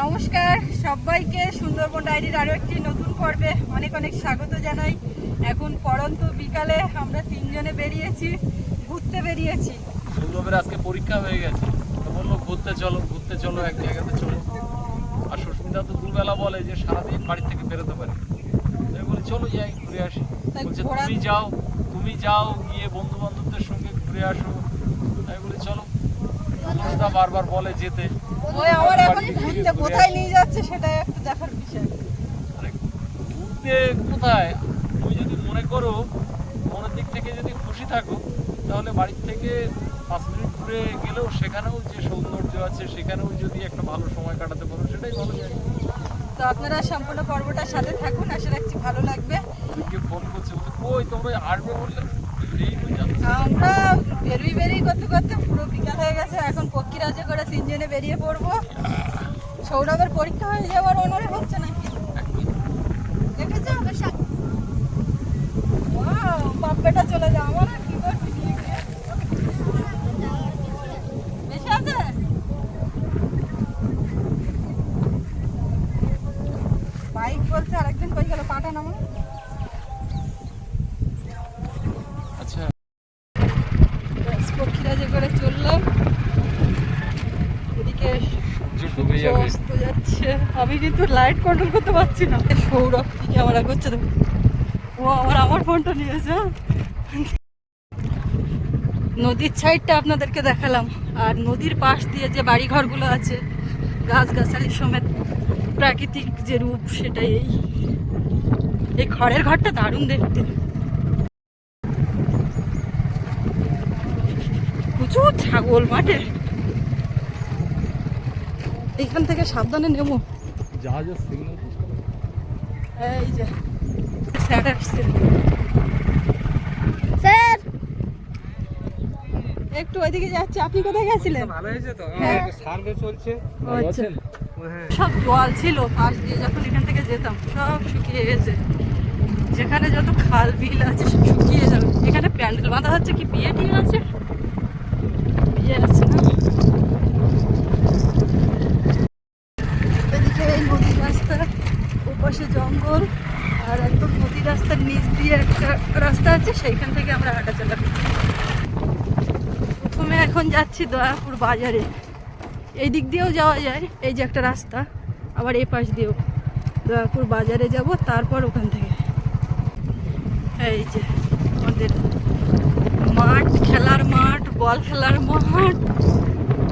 নমস্কার সবাইকে সুন্দরবন ডায়েরির আরও একটি নতুন পর্বে অনেক অনেক স্বাগত জানাই। এখন পরন্ত বিকালে আমরা তিনজনে বেরিয়েছি ঘুরতে বেরিয়েছি। সৌরভের আজকে পরীক্ষা হয়ে গেছে। তো বলল ঘুরতে চলো ঘুরতে চলো এক জায়গাতে চলো। আর সুস্মিতা তো দুবেলা বলে যে সারাদিন বাড়ি থেকে বেরোতে পারি আমি বলি চলো যাই ঘুরে আসি। বলছে তুমি যাও তুমি যাও গিয়ে বন্ধু বান্ধবদের সঙ্গে ঘুরে আসো। আমি বলি চলো। সুস্মিতা বারবার বলে যেতে। ওই আমার এখন ঘুরতে কোথায় নিয়ে যাচ্ছে সেটা একটু দেখার বিষয়। ঘুরতে কোথায়? তুমি যদি মনে করো মনের দিক থেকে যদি খুশি থাকো তাহলে বাড়ির থেকে পাঁচ মিনিট ঘুরে গেলেও সেখানেও যে সৌন্দর্য আছে সেখানেও যদি একটা ভালো সময় কাটাতে পারো সেটাই ভালো জায়গা। তো আপনারা সম্পূর্ণ পর্বটার সাথে থাকুন আশা রাখছি ভালো লাগবে। ফোন করছে কই তোমরা আসবে বললে। আমরা বেরোই বেরিয়ে করতে করতে পুরো বিকাল হয়ে গেছে এখন পক্ষীরাজে করে তিনজনে বেরিয়ে পড়ব। সৌরভের পরীক্ষা হয়ে যাওয়ার অনরে হচ্ছে নাকি দেখেছ? Wow, বাপ্পাটা চলে যাও। আমার আর কি করছি নিয়ে গিয়ে? বেশি আছে বাইক বলছে আরেকদিন কই গেল পাটা নামো আচ্ছা পক্ষীরাজে করে চললাম এদিকে যে ডুবে যাচ্ছে। আমি কিন্তু লাইট কন্ট্রোল করতে পারছি না। সৌরভ ক্যামেরা করছে ও আমার ফোনটা নিয়েছে হ্যাঁ। নদীর সাইডটা আপনাদেরকে দেখালাম। আর নদীর পাশ দিয়ে যে বাড়ি বাড়িঘরগুলো আছে, গাছগাছালি সমেত প্রাকৃতিক যে রূপ, সেটাই এই। এই খড়ের ঘরটা দারুণ দেখতে। প্রচুর ছাগল মাঠে। এখান থেকে সাবধানে নেব। জাহাজের সিগন্যাল এই যে স্যার আসছে। স্যার! একটু ওইদিকে যাচ্ছে আপনি কোথায় গেছিলেন? ভালো হয়েছে তো? হ্যাঁ। সার্ভে চলছে। ও আচ্ছা। হ্যাঁ সব জল ছিল পাশ দিয়ে যখন এখান থেকে যেতাম সব শুকিয়ে গেছে। যেখানে যত খাল বিল আছে সব শুকিয়ে যাবে। এখানে প্যান্ডেল বাঁধা হচ্ছে কি? বিয়ে টিয়ে আছে? বিয়ে আছে না এদিকে এই নদীর রাস্তা ওপাশে জঙ্গল আর একদম নদী রাস্তার নিচ দিয়ে একটা রাস্তা আছে, সেইখান থেকে আমরা হাঁটাচলা করি। প্রথমে এখন যাচ্ছি দয়াপুর বাজারে। এই দিক দিয়েও যাওয়া যায়, এই যে একটা রাস্তা। আবার এই পাশ দিয়েও দয়াপুর বাজারে যাব, তারপর ওখান থেকে। এই যে আমাদের মাঠ, খেলার মাঠ, বল খেলার মাঠ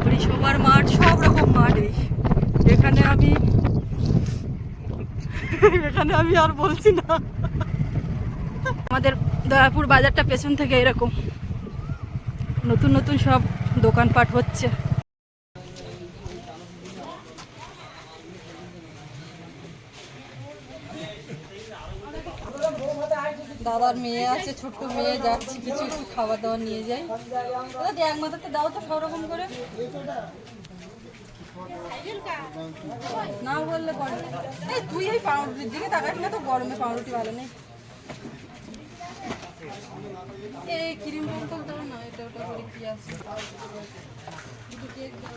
পরিষেবার মাঠ, সব রকম মাঠ এখানে আমি এখানে আমি আর বলছি না। আমাদের দয়াপুর বাজারটা পেছন থেকে এরকম। নতুন নতুন সব দোকানপাট হচ্ছে। দাদার মেয়ে আছে ছোট্ট মেয়ে যাচ্ছি কিছু একটু খাবার দাবার নিয়ে যাই। দাদা ড্যাং মাথাতে দাও তো সব রকম করে। না বললে এই তুই এই পাউরুটির দিকে তাকাস না তো গরমে পাউরুটি ভালো নেই। এই ক্রিম রোল দাও না এটা ওটা করে কি আছে? দুটো কেক দাও।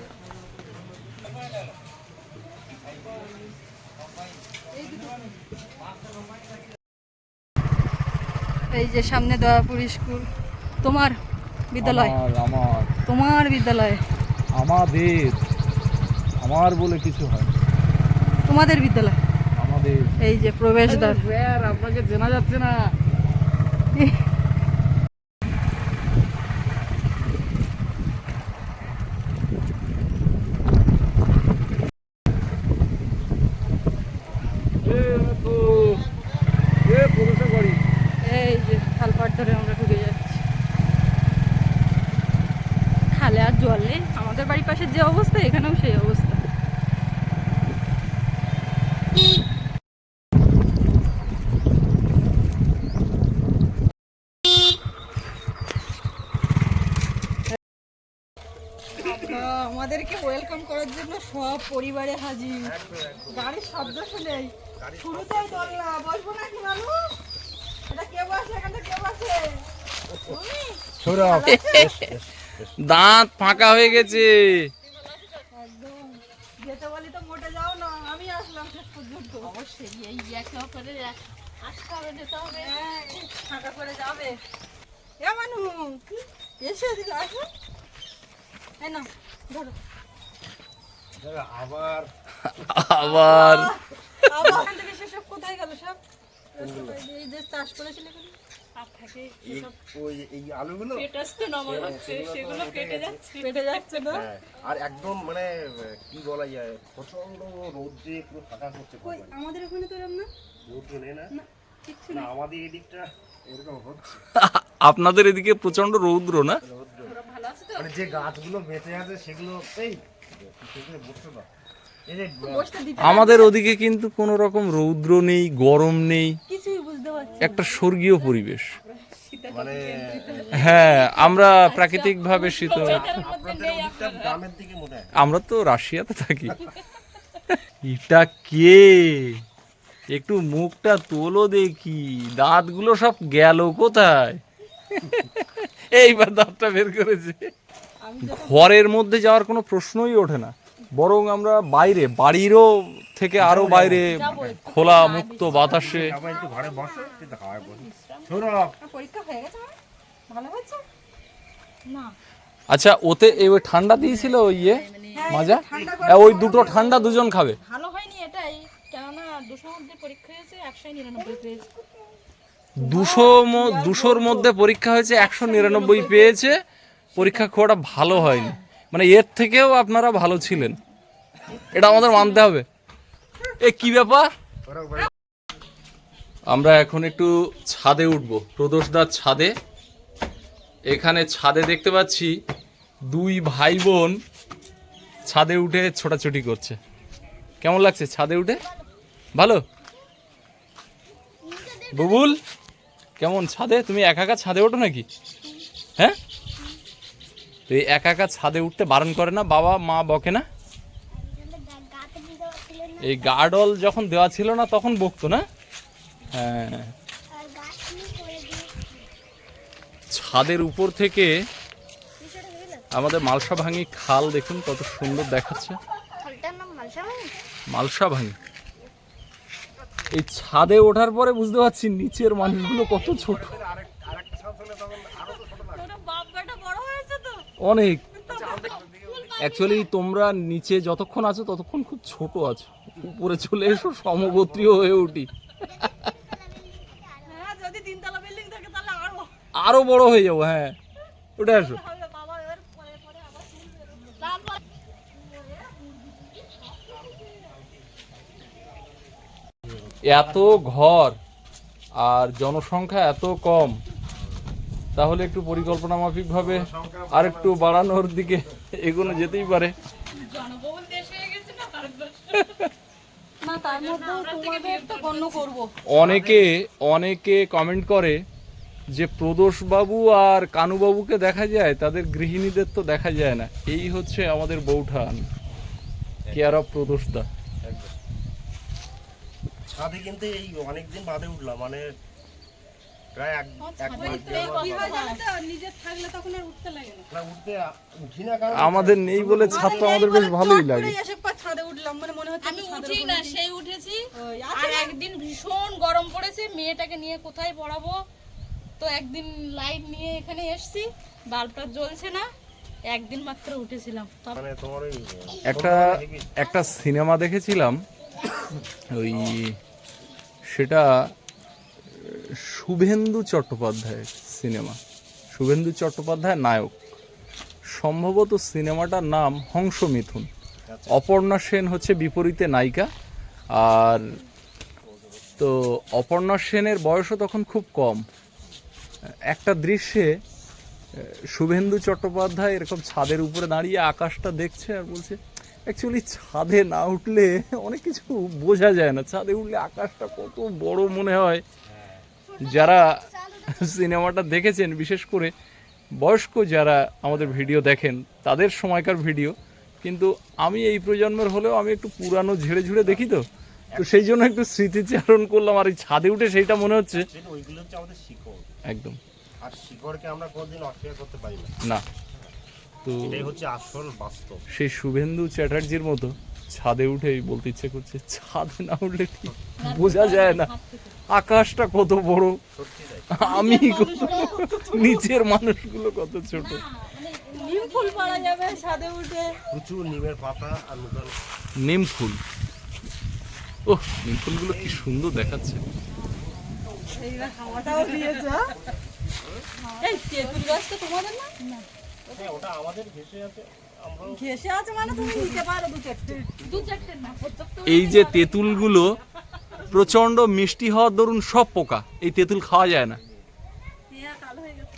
এই যে সামনে দয়াপুর স্কুল তোমার বিদ্যালয়? তোমার বিদ্যালয়? আমাদের আমার বলে কিছু হয় তোমাদের বিদ্যালয়? আমাদের এই যে প্রবেশদ্বার। স্যার আপনাকে চেনা যাচ্ছে না। এই যে খালপাট ধরে আমরা ঢুকে যাচ্ছি। খালে আর জল নেই আমাদের বাড়ির পাশে যে অবস্থা এখানেও সেই অবস্থা। করার জন্য সব পরিবারে হাজির। গাড়ির শব্দ শুনেই শুরুতেই দোলনা বসবো নাকি মানুষ এটা কে বসে? কে বসে? দাঁত ফাঁকা হয়ে গেছে। যেতে বলি তো মোটে যাও না আমি আসলাম শেষ পর্যন্ত। অবশ্যই এই একে অপরের আসতে হবে যেতে হবে। হ্যাঁ, ফাঁকা করে যাবে। এ মানু এসে আসো। এই না ধরো। আবার আবার। কোথায় গেল সব? এই যে চাষ করেছিলে আর ওই এই আলুগুলো? পেটাসতে নমন হচ্ছে সেগুলো কেটে যাচ্ছে। পেটে যাচ্ছে না? আর একদম মানে কি বলা যায় প্রচণ্ড রোদ্রে পুরো ফাঁকা করছে আমাদের ওখানে তো এরকম না? রোদ নেই না? না আমাদের এদিকটা এরকম হচ্ছে। আপনাদের এদিকে প্রচণ্ড রৌদ্র না? মানে যে গাছগুলো বেঁচে আছে সেগুলো এই আমাদের ওদিকে কিন্তু কোনো রকম রৌদ্র নেই গরম নেই। কিছুই বুঝতে পারছি একটা স্বর্গীয় পরিবেশ। মানে হ্যাঁ আমরা প্রাকৃতিকভাবে শীত আমরা তো রাশিয়াতে থাকি। এটা কে? একটু মুখটা তোলো দেখি। দাঁতগুলো সব গেল কোথায়? এইবার দাঁতটা বের করেছে। ঘরের মধ্যে যাওয়ার কোনো প্রশ্নই ওঠে না। বরং আমরা বাইরে বাড়িরও থেকে আরও বাইরে খোলা মুক্ত বাতাসে। হয়ে আচ্ছা ওতে এই ওই ঠান্ডা দিয়েছিল ওই ইয়ে হ্যাঁ, মাজা? হ্যাঁ, ওই দুটো ঠান্ডা দুজন খাবে। ভালো হয়নি এটাই কেননা দুশো মধ্যে পরীক্ষা হয়েছে একশো নিরানব্বই পেয়েছে। দুশো দুশোর মধ্যে পরীক্ষা হয়েছে একশো নিরানব্বই পেয়েছে। পরীক্ষা খুব একটা ভালো হয়নি। মানে এর থেকেও আপনারা ভালো ছিলেন। এটা আমাদের মানতে হবে। এ, কি ব্যাপার? আমরা এখন একটু ছাদে উঠব। প্রদোষদার ছাদে। এখানে ছাদে দেখতে পাচ্ছি দুই ভাই বোন ছাদে উঠে ছোটাছুটি করছে। কেমন লাগছে ছাদে উঠে? ভালো? বুবুল, কেমন ছাদে? তুমি একা একা ছাদে ওঠো নাকি? হ্যাঁ? তো এই একা একা ছাদে উঠতে বারণ করে না? বাবা মা বকে না? এই গার্ডল যখন দেওয়া ছিল না তখন বকতো না? হ্যাঁ। ছাদের উপর থেকে আমাদের মালসা ভাঙি খাল দেখুন কত সুন্দর দেখাচ্ছে। মালসা ভাঙি। এই ছাদে ওঠার পরে বুঝতে পারছি নিচের মানুষগুলো কত ছোট বাপটা বড় হয়েছে তো অনেক। অ্যাকচুয়ালি তোমরা নিচে যতক্ষণ আছো ততক্ষণ খুব ছোট আছো। উপরে চলে এসো সমগোত্রীয় হয়ে উঠি। হ্যাঁ আরও বড় হয়ে যাব হ্যাঁ। উঠে আসো। এত ঘর আর জনসংখ্যা এত কম। তাহলে একটু পরিকল্পনা মাফিক ভাবে আর একটু বাড়ানোর দিকে এগোনো যেতেই পারে। জনবহুল দেশ হয়ে গেছে না ভারতবর্ষ? না তার মধ্যেও তোমাদের তো গণ্য করব। অনেকে অনেকে কমেন্ট করে যে প্রদোষবাবু আর কানুবাবুকে দেখা যায় তাদের গৃহিণীদের তো দেখা যায় না। এই হচ্ছে আমাদের বৌঠান কেয়ার অফ প্রদোষদা। ছাদে কিন্তু এই অনেকদিন বাদে উঠলাম মানে প্রায় এক এক মাস দেড় মাস। কি হয় জানো তো নিজের থাকলে তখন আর উঠতে লাগে না। না, উঠতে উঠি না কারণ আমাদের নেই বলে ছাদটা আমাদের বেশ ভালোই লাগে। এসে পর ছাদে উঠলাম মানে মনে হচ্ছে আমি আমি ছাদের উঠি না সেই উঠেছি। ওই, আর একদিন ভীষণ গরম পড়েছে মেয়েটাকে নিয়ে কোথায় পড়াবো? তো একদিন লাইট নিয়ে এখানে এসছি বাল্বটা জ্বলছে না একদিন মাত্র উঠেছিলাম। তবে মানে তোমার ওই একটা একটা সিনেমা দেখেছিলাম ওই সেটা শুভেন্দু চট্টোপাধ্যায়ের সিনেমা। শুভেন্দু চট্টোপাধ্যায় নায়ক। সম্ভবত সিনেমাটার নাম হংস মিথুন। অপর্ণা সেন হচ্ছে বিপরীতে নায়িকা। আর তো অপর্ণা সেনের বয়সও তখন খুব কম। একটা দৃশ্যে শুভেন্দু চট্টোপাধ্যায় এরকম ছাদের উপরে দাঁড়িয়ে আকাশটা দেখছে আর বলছে অ্যাকচুয়ালি ছাদে না উঠলে অনেক কিছু বোঝা যায় না। ছাদে উঠলে আকাশটা কত বড় মনে হয়। যারা সিনেমাটা দেখেছেন বিশেষ করে বয়স্ক যারা আমাদের ভিডিও দেখেন তাদের সময়কার ভিডিও। কিন্তু আমি এই প্রজন্মের হলেও আমি একটু পুরানো ঝেড়ে ঝুড়ে দেখি তো। তো সেই জন্য একটু স্মৃতিচারণ করলাম আর এই ছাদে উঠে সেইটা মনে হচ্ছে। ওইগুলো হচ্ছে আমাদের শিকড়। একদম। আর শিকড়কে আমরা কোনোদিন অস্বীকার করতে পারি না। না। তো এটাই হচ্ছে আসল বাস্তব। সেই শুভেন্দু চ্যাটার্জির মতো ছাদে উঠেই বলতে ইচ্ছে করছে ছাদে না উঠলে ঠিক বোঝা যায় না। আকাশটা কত বড়? আমি কত নিচের মানুষগুলো কত ছোট। নিম ফুল পাওয়া যাবে ছাদে উঠে। প্রচুর নিমের পাতা আর নতুন নিম ফুল। ও নিম ফুলগুলো কি সুন্দর দেখাচ্ছে। এই তেঁতুল গাছ তো তোমাদের না? হ্যাঁ ওটা আমাদের ঘেসে আছে। ঘেসে আছে মানে তুমি নিতে পারো দু চারটে। দু চারটে না এই যে তেঁতুলগুলো প্রচণ্ড মিষ্টি হওয়ার দরুন সব পোকা। এই তেঁতুল খাওয়া যায় না। কালো হয়ে গেছে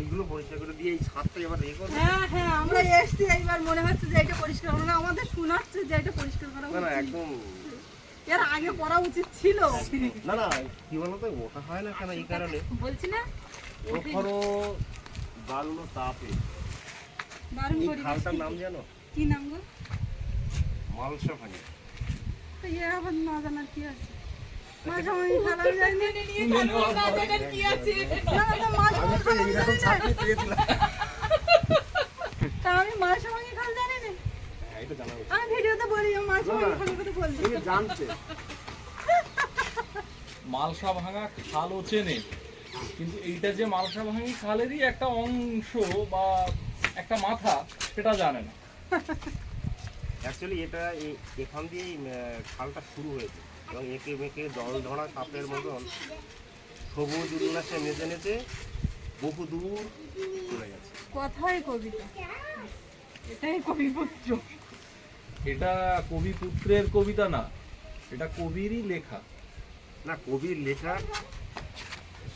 এইগুলো পরিষ্কার করে দিয়ে এই ছাদটা এবার ইয়ে করবে। হ্যাঁ হ্যাঁ আমরা এসছি এইবার মনে হচ্ছে যে এটা পরিষ্কার করা না আমাদের শোনাচ্ছে যে এটা পরিষ্কার করা না না একদম। এর আগে করা উচিত ছিল। না না কি বলতো ওটা হয় না কেন এই কারণে। বলছি না। ওখানো দারুণ তাপে। খালটার নাম জানো? কি নাম গো? মালসা ভাঙি তো ইয়ে আবার না জানার কি আছে? মাঝে মাঝে খেলা যায়নি না? না মাঝে আমি তো আমি জানি না। আমি ভিডিওতে বলি আমি কথা বলছি। জানতে। মালসা ভাঙা খালও চেনে। কিন্তু এইটা যে মালসা ভাঙি খালেরই একটা অংশ বা একটা মাথা সেটা জানে না। অ্যাকচুয়ালি এটা এ- এখান দিয়েই খালটা শুরু হয়েছে। এবং একে মেকে জল ধরা সাপের মতন সবুজ উল্লাসে নেচে নেচে বহু দূর চলে গেছে। কথাই কবিতা। এটাই কবিপুত্র। এটা কবি পুত্রের কবিতা না এটা কবিরই লেখা। না কবির লেখার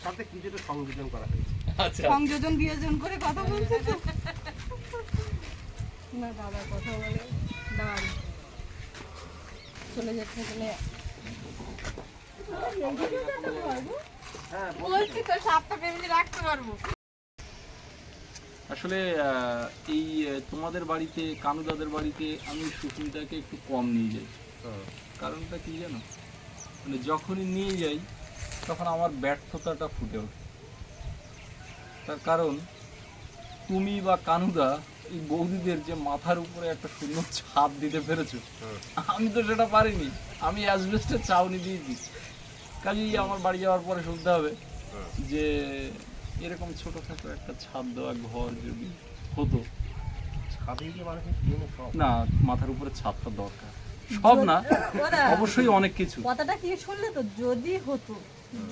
সাথে কিছুটা সংযোজন করা হয়েছে। আচ্ছা। সংযোজন বিয়োজন করে কথা বলছে তো? না দাদা কথা বলে। চলে আসলে এই তোমাদের বাড়িতে, কানুদাদের বাড়িতে আমি সুস্মিতাকে একটু কম নিয়ে যাই। কারণটা কি জানো? মানে যখনই নিয়ে যাই, তখন আমার ব্যর্থতাটা ফুটে ওঠে। তার কারণ, তুমি বা কানুদা এই বৌদিদের যে মাথার উপরে একটা সুন্দর ছাপ দিতে পেরেছ আমি তো সেটা পারিনি। আমি অ্যাসবেস্টের চাউনি দিয়ে দিয়েছি কাজেই আমার বাড়ি যাওয়ার পরে শুনতে হবে যে এরকম ছোটখাটো একটা ছাদ দেওয়া ঘর যদি হতো। না মাথার উপরে ছাদটা দরকার। সব না অবশ্যই অনেক কিছু। কথাটা কি শুনলে তো? যদি হতো।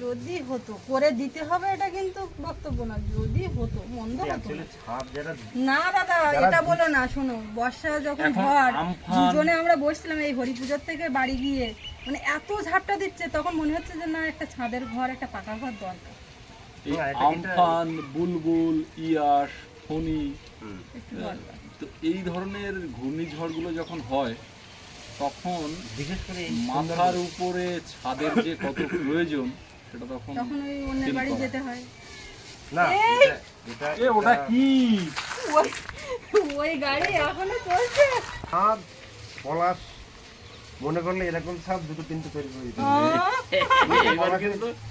যদি হতো করে দিতে হবে এটা কিন্তু বক্তব্য না যদি হতো মন্দ হতো না। ছাদ যারা না দাদা এটা বলো না শোনো বর্ষা যখন ঝড় দুজনে আমরা বসছিলাম এই হরি পুজোর থেকে বাড়ি গিয়ে মানে এত ঝাপটা দিচ্ছে তখন মনে হচ্ছে যে না একটা ছাদের ঘর একটা পাকা ঘর দরকার। আমফান বুলবুল ইয়াস ফণি তো এই ধরনের ঘূর্ণিঝড়গুলো যখন হয় তখন বিশেষ করে মাথার উপরে ছাদের যে কত প্রয়োজন সেটা তখন তখন ওই অন্যের বাড়ি যেতে হয়। না এটা- এ ওটা কি? ওই ওই গাড়ি এখনও চলছে। ছাদ পলাশ মনে করলে এরকম ছাদ দুটো তিনটে তৈরি করে দিতে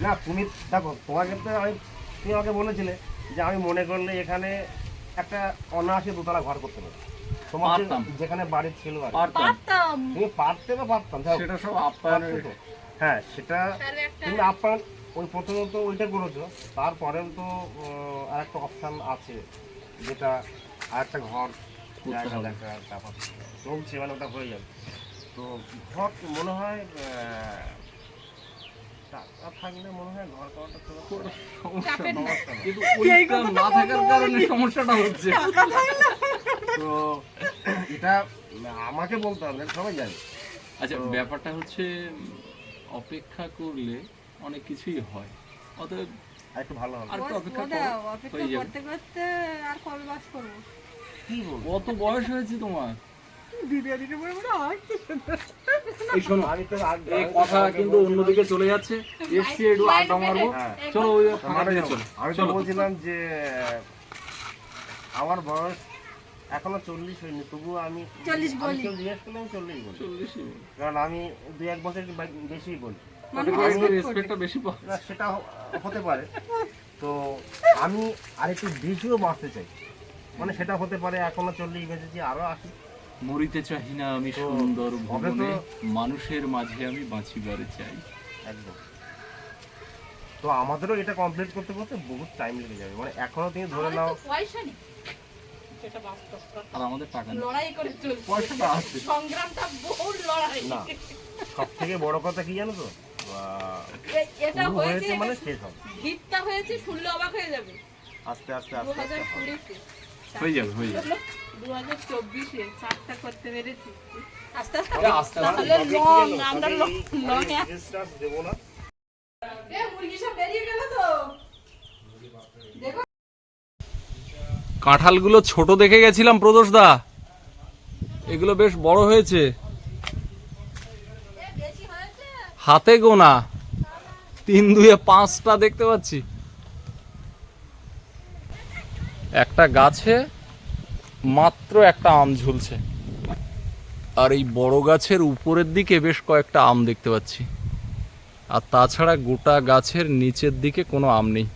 না তুমি দেখো তোমাকে তো আমি তুমি আমাকে বলেছিলে যে আমি মনে করলে এখানে একটা অনায়াসে দোতলা ঘর করতে পারি তোমার যেখানে বাড়ি ছিল আর পারতাম। তুমি পারতে বা পারতাম সেটা সব তো। হ্যাঁ সেটা তুমি আপ্যায়ন ওই প্রথমত ওইটা করেছ তারপরেও তো আর একটা অপশান আছে যেটা আর একটা ঘর জায়গা হবে। দেখা তারপর চলছে মানে ওটা হয়ে যাবে। তো ঘর মনে হয় টাকা থাকলে মনে হয় ঘর করাটা সমস্যা। কিন্তু ওইটা না থাকার কারণে সমস্যাটা হচ্ছে। তো এটা আমাকে বলতে হবে সবাই জানে। আচ্ছা ব্যাপারটা হচ্ছে অপেক্ষা করলে অনেক কিছুই হয়। অতএব একটু ভালো হবে। আর একটু অপেক্ষা করো, হয়ে যাবে। করতে করতে আর কবে বাস করব? কি বলব কত বয়স হয়েছে তোমার। দিদি দিদি বলে বলে হয় এই শোনো আমি তো এই কথা কিন্তু অন্যদিকে চলে যাচ্ছে। এসছি একটু আড্ডা মারবো। হ্যাঁ। চলো ওই ফাঁকা চলো। আমি তো বলছিলাম যে আমার বয়স এখনও চল্লিশ হয়নি তবুও আমি 40 আমি বলি। কেউ জিজ্ঞেস করলে আমি চল্লিশ বলি। চল্লিশই কারণ আমি দুই এক বছর বেশি বলি। মানুষ তাতে করে respect করবে। রেসপেক্টটা বেশি পাও না সেটা হতে পারে। তো আমি আর একটু বেশিও বাঁচতে চাই। মানে সেটা হতে পারে এখনও চল্লিশ বেঁচেছি আরও আসি মরিতে চাহি না আমি সুন্দর ভবনে তো- মানুষের মাঝে আমি বাঁচিবারে চাই। একদম। তো আমাদেরও এটা কমপ্লিট করতে করতে বহুত টাইম লেগে যাবে। মানে এখনও তুমি ধরে নাও পয়সা নেই। সেটা বাস্তব আর আমাদের টাকা লড়াই করে চলছে পয়সাটা আছে সংগ্রামটা বহু লড়াই না সব থেকে বড় কথা কি জানো তো এটা হয়েছে হয়েছে মানে শেষ হবে গীতটা হয়েছে শুনলে অবাক হয়ে যাবে আস্তে আস্তে আস্তে আস্তে হয়ে যাবে হয়ে যাবে দু হাজার চব্বিশে চারটা করতে পেরেছি আস্তে আস্তে তাহলে লং আমরা লং দেবো না মুরগি সব বেরিয়ে গেল তো কাঁঠালগুলো ছোট দেখে গেছিলাম প্রদোষ দা। এগুলো বেশ বড় হয়েছে। হাতে গোনা। তিন দুয়ে পাঁচটা দেখতে পাচ্ছি। একটা গাছে মাত্র একটা আম ঝুলছে। আর এই বড় গাছের উপরের দিকে বেশ কয়েকটা আম দেখতে পাচ্ছি। আর তাছাড়া গোটা গাছের নিচের দিকে কোনো আম নেই।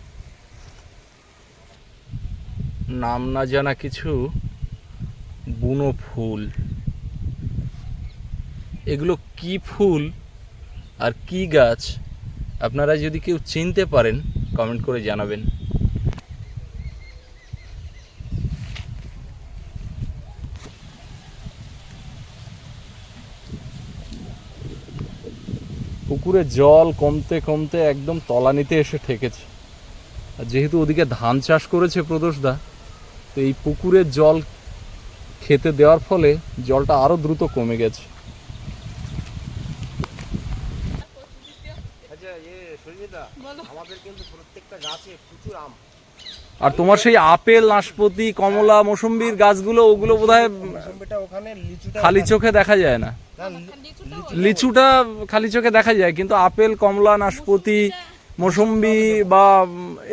নাম না জানা কিছু, বুনো ফুল। এগুলো কি ফুল আর কি গাছ? আপনারা যদি কেউ চিনতে পারেন, কমেন্ট করে জানাবেন। পুকুরে জল কমতে কমতে একদম তলানিতে এসে ঠেকেছে। আর যেহেতু ওদিকে ধান চাষ করেছে প্রদোষদা তো এই পুকুরের জল খেতে দেওয়ার ফলে জলটা আরও দ্রুত কমে গেছে। আচ্ছা সঞ্জিতা আমাদের কিন্তু প্রত্যেকটা গাছে প্রচুর আম। আর তোমার সেই আপেল নাশপাতি কমলা মৌসুম্বির গাছগুলো ওগুলো বোধহয় খালি চোখে দেখা যায় না? না, লিচুটা খালি চোখে দেখা যায় কিন্তু আপেল কমলা নাশপাতি মৌসুম্বি বা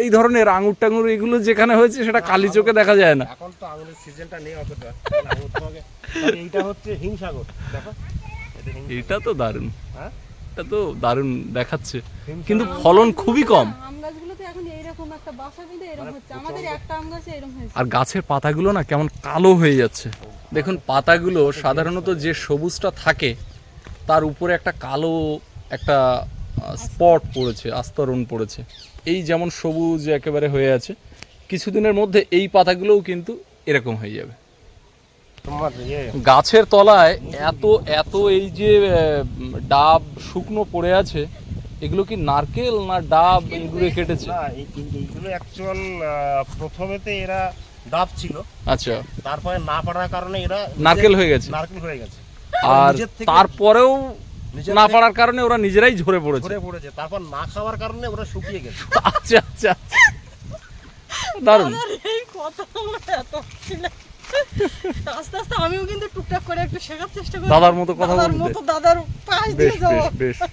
এই ধরনের আঙুর টাঙুর এগুলো যেখানে হয়েছে সেটা কালি চোখে দেখা যায় না। এখন তো আঙুরের সিজনটা নেই অতটা এইটা হচ্ছে হিমসাগর দেখো। এটা তো দারুণ। হ্যাঁ? এটা তো দারুণ দেখাচ্ছে। কিন্তু ফলন খুবই কম। আম গাছগুলোতে একটা বাসা বেঁধে এরকম হচ্ছে। আমাদের একটা আম গাছে এরকম হয়েছে। আর গাছের পাতাগুলো না কেমন কালো হয়ে যাচ্ছে। দেখুন পাতাগুলো সাধারণত যে সবুজটা থাকে তার উপরে একটা কালো একটা স্পট পড়েছে আস্তরণ পড়েছে। এই যেমন সবুজ একেবারে হয়ে আছে কিছুদিনের মধ্যে এই পাতাগুলোও কিন্তু এরকম হয়ে যাবে। গাছের তলায় এত এত এই যে ডাব শুকনো পড়ে আছে এগুলো কি নারকেল না ডাব ইঁদুরে কেটেছে? এই- অ্যাকচুয়াল প্রথমেতে এরা ডাব ছিল। আচ্ছা। তারপরে না পারার কারণে এরা নারকেল হয়ে গেছে। নারকেল হয়ে গেছে। আর তারপরেও না পারার কারণে ওরা নিজেরাই ঝরে পড়েছে। ঝরে পড়েছে। তারপর না খাওয়ার কারণে ওরা শুকিয়ে গেছে। আচ্ছা আচ্ছা আচ্ছা। দারুণ। এই কথা আমার এত আস্তে আস্তে আমিও কিন্তু টুকটাক করে একটু শেখার চেষ্টা করি। দাদার মতো কথা দাদার মতো দাদার পাশ দিয়ে যাব। বেশ বেশ।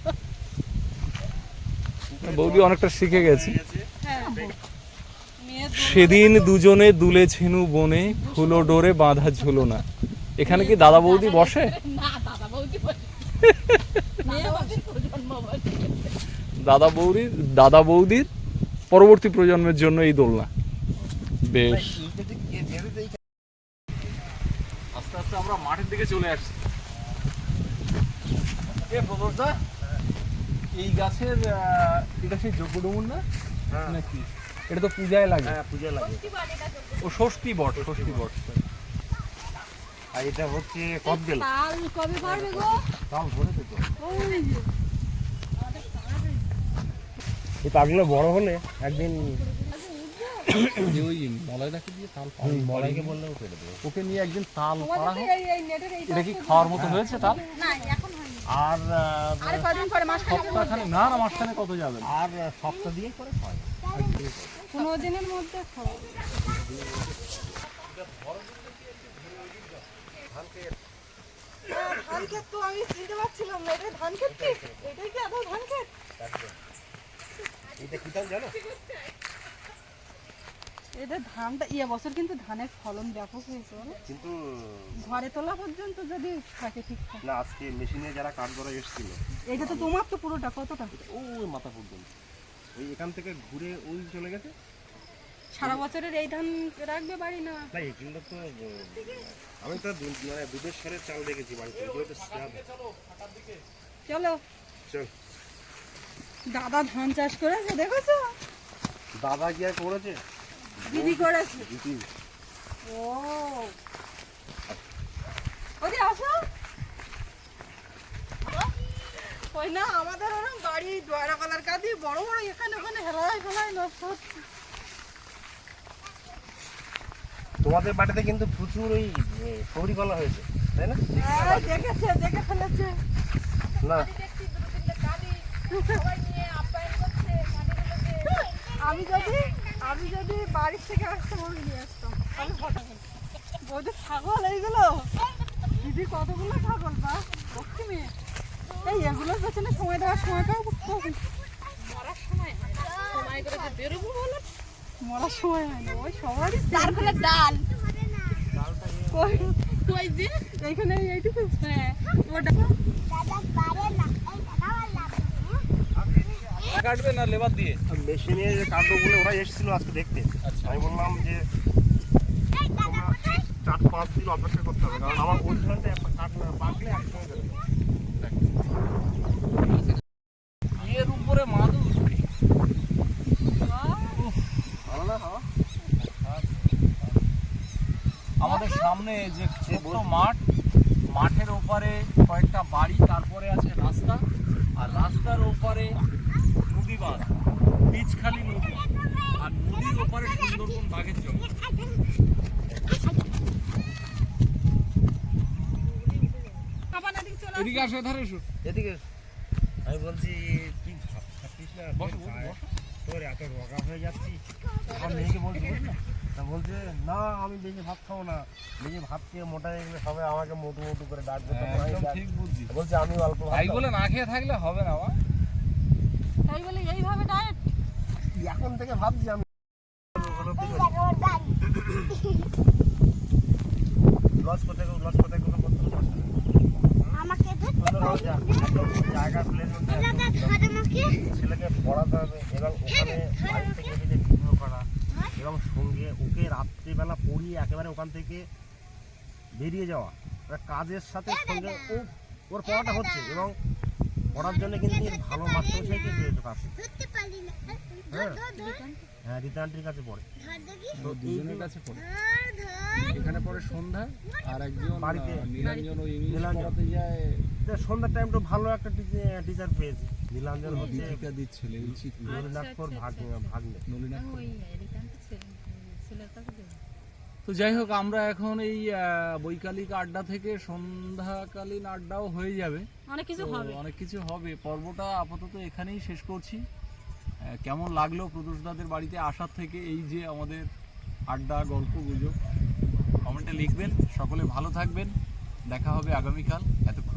বৌদি অনেকটা শিখে গেছি। হ্যাঁ দোল- সেদিন দুজনে দুলেছিনু বনে ফুলো ডোরে বাঁধা ঝুলো না। এখানে কি দাদা বৌদি বসে? না দাদা বৌদি বলে। মেয়ে বৌদি প্রজন্ম বলে। দাদা বৌদির দাদা বৌদির পরবর্তী প্রজন্মের জন্য এই দোলনা। বেশ। আস্তে আস্তে আমরা মাঠের দিকে চলে আসছি। এ প্রদোষদা এই গাছের এটা সেই যোগ্য ডুমুর না হ্যাঁ নাকি এটা তো পূজায় লাগে। হ্যাঁ পূজা লাগে। ও ষষ্ঠী বট ষষ্ঠী বট। আর এটা হচ্ছে কদবেল তাল কবে পারবে গো? তাও ধরেছে তো। ওই যে। এই তালগুলো বড় হলে একদিন ওই দিয়ে তাল মলাইকে ওকে নিয়ে একদিন তাল পাড়া হোক। এটা কি খাওয়ার মতো হয়েছে তাল? না এখন হয়নি। আর সপ্তাহখানে না কত যাবে? আর সপ্তাহ দিয়ে করে হয় পনেরো দিনের মধ্যে খাওয়া ধান ক্ষেত তো আমি চিনতে পারছিলাম না এটা ধান ক্ষেত কি? এটাই কি আদৌ ধান ক্ষেত এটা কি তাল জানো? এটা ধানটা ইয়ে বছর কিন্তু ধানের ফলন ব্যাপক হয়েছে কিন্তু ঘরে তোলা পর্যন্ত যদি থাকে ঠিকঠাক। না আজকে মেশিনে যারা কাঠ করা এসেছিল। এটা তো তোমার তো পুরোটা কতটা? ওই মাথা পর্যন্ত। ওই এখান থেকে ঘুরে ওই চলে গেছে। সারা বছরের এই ধান রাখবে বাড়ি না? না এগুলো তো আমি তো মানে দুধেশ্বরের চাল দেখেছি বাড়িতে চলো। চল। দাদা ধান চাষ করেছে দেখেছ? দাদা কি আর করেছে? দিদি করেছে। দিদি। ও। ওদি আসো। ওই না আমাদের ওরকম বাড়ি দয়রা কলার কাঁদি বড় বড় এখানে ওখানে হেলায় ফেলায় নষ্ট হচ্ছে। তোমাদের বাড়িতে কিন্তু প্রচুর ওই সৌরি কলা হয়েছে তাই না? এই দেখেছে দেখে ফেলেছে। না। আমি যদি আমি যদি বাড়ির থেকে আসতে বলে নিয়ে আসতাম। তাহলে ফটো বৌদি ছাগল এইগুলো? দিদি কতগুলো ছাগল বা? লক্ষ্মী এই এগুলোর পেছনে সময় দেওয়ার সময়টাও মরার সময়। সময় করে বেরোবো বলো। মরার সময় হয় না। ওই সবারই তারপরে ডাল। ওই ওই যে? এইখানে এইটুকু। হ্যাঁ। ওটা দাদা পারে না এই দাদা লাগবে কাটবে না লেবার দিয়ে? মেশিনে যে কাটবো বলে ওরা এসেছিল আজকে দেখতে। আমি বললাম যে তোমরা চার পাঁচ দিন অপেক্ষা করতে হবে কারণ আমার ওই ধানটা একটা কাট না পাকলে একসঙ্গে এর উপরে মাদুর? ভালো আমাদের সামনে যে ছোট্ট মাঠ মাঠের ওপারে কয়েকটা বাড়ি তারপরে আছে রাস্তা। আর রাস্তার ওপারে নদী বাঁধ পিচখালি নদী আর নদীর ওপারে সুন্দরবন বাঘের জঙ্গল। এদিকে আসো। ধারে এসো। এদিকে আমি বলছি তুই না? তোর এত রোগা হয়ে যাচ্ছি। আমার মেয়েকে বলছি তা বলছে না আমি বেশি ভাত খাব না। বেশি ভাত খেয়ে মোটা হয়ে গেলে সবাই আমাকে মোটু মোটু করে ডাকবে ডাক- ঠিক বুদ্ধি বলছে আমি অল্প ভাই। বলে না খেয়ে থাকলে হবে না বা তাই বলে এইভাবে ডায়েট এখন থেকে ভাবছি আমি। লস কোথায় লস কোথায় কোথায় করতে আমাকে জায়গা প্লেস ছেলেকে পড়াতে হবে। এবং ওখানে বাড়ি থেকে ভিডিও করা। এবং সঙ্গে ওকে রাত্রিবেলা পড়িয়ে একেবারে ওখান থেকে বেরিয়ে যাওয়া। একটা কাজের সাথে সঙ্গে ও ওর পড়াটা হচ্ছে এবং পড়ার জন্য কিন্তু ভালো মাস্টার চাইতে পেয়েছে পাশে ধরতে পারি না। হ্যাঁ। ধর ধর। হ্যাঁ রীতা আন্টির কাছে পড়ে। ধর দেখি। তো দুজনের কাছে পড়ে। ধর ধর। এখানে পড়ে সন্ধ্যা আর একজন বাড়িতে। নীলাঞ্জন ও ইংলিশ পড়াতে যায়। সন্ধ্যার টাইমটা ভালো একটা টিচার পেয়েছি। নীলাঞ্জন হচ্ছে দীপিকা দিচ্ছিল নলিনাথপুর ভাগ ভাগ্নে নলিনাথপুর তো যাই হোক আমরা এখন এই বৈকালিক আড্ডা থেকে সন্ধ্যাকালীন আড্ডাও হয়ে যাবে। অনেক কিছু হবে। অনেক কিছু হবে। পর্বটা আপাতত এখানেই শেষ করছি। কেমন লাগল প্রদোষদাদের বাড়িতে আসার থেকে এই যে আমাদের আড্ডা গল্প গুজব? কমেন্টে লিখবেন। সকলে ভালো থাকবেন। দেখা হবে আগামীকাল। এতক্ষণ